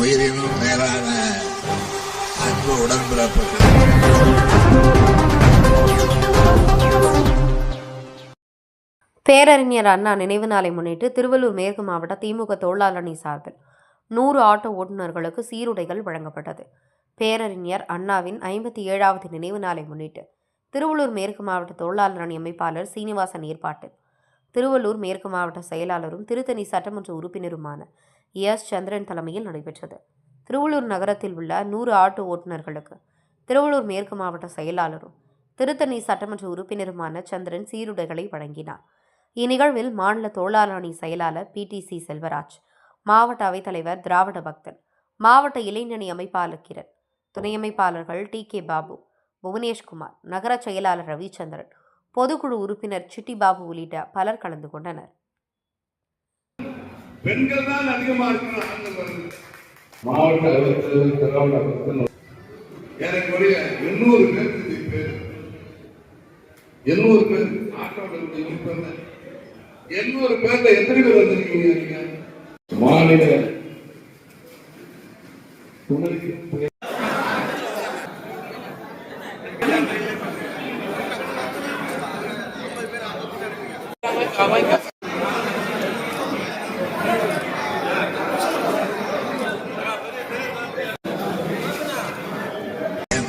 உயிரினும் மேலான அன்பு உடன்பிறப்புகள். பேரறிஞர் அண்ணா நினைவு நாளை முன்னிட்டு திருவள்ளூர் மேற்கு மாவட்ட திமுக தொழிலாளணி சார்பில் நூறு ஆட்டோ ஓட்டுநர்களுக்கு சீருடைகள் வழங்கப்பட்டது. பேரறிஞர் அண்ணாவின் ஐம்பத்தி ஏழாவது நினைவு நாளை முன்னிட்டு திருவள்ளூர் மேற்கு மாவட்ட தொழிலாளர் அணி அமைப்பாளர் சீனிவாசன் ஏற்பாட்டில் திருவள்ளூர் மேற்கு மாவட்ட செயலாளரும் திருத்தணி சட்டமன்ற உறுப்பினருமான எஸ். சந்திரன் தலைமையில் நடைபெற்றது. திருவள்ளூர் நகரத்தில் உள்ள நூறு ஆட்டோ ஓட்டுநர்களுக்கு திருவள்ளூர் மேற்கு மாவட்ட செயலாளரும் திருத்தணி சட்டமன்ற உறுப்பினருமான சந்திரன் சீருடைகளை வழங்கினார். இந்நிகழ்வில் மாநில தொழிலாளர் அணி செயலாளர் பிடிசி செல்வராஜ் மாவட்ட அவைத்தலைவர் திராவிட பக்தன் மாவட்ட இளைஞணி அமைப்பாளர் கிரண் துணை அமைப்பாளர்கள் டி. கே. பாபு புவனேஷ்குமார் நகர செயலாளர் ரவிச்சந்திரன் பொதுக்குழு உறுப்பினர் சிட்டி பாபு உள்ளிட்ட பலர் கலந்து கொண்டனர். பெண்கள் தான் அதிகமா இருக்கிற ஆண்கள் வருது மாவட்ட அலுவலகத்தில் திராவிட பக்தன் ஏறக்குறைய எண்ணூறு பேருக்கு பேர். எண்ணூறு பேர் ஆட்டோவில் இருப்பாங்க எண்ணூறு பேர்ல எத்தனை பேர் வந்திருக்கீங்க நீங்க? மாநில என்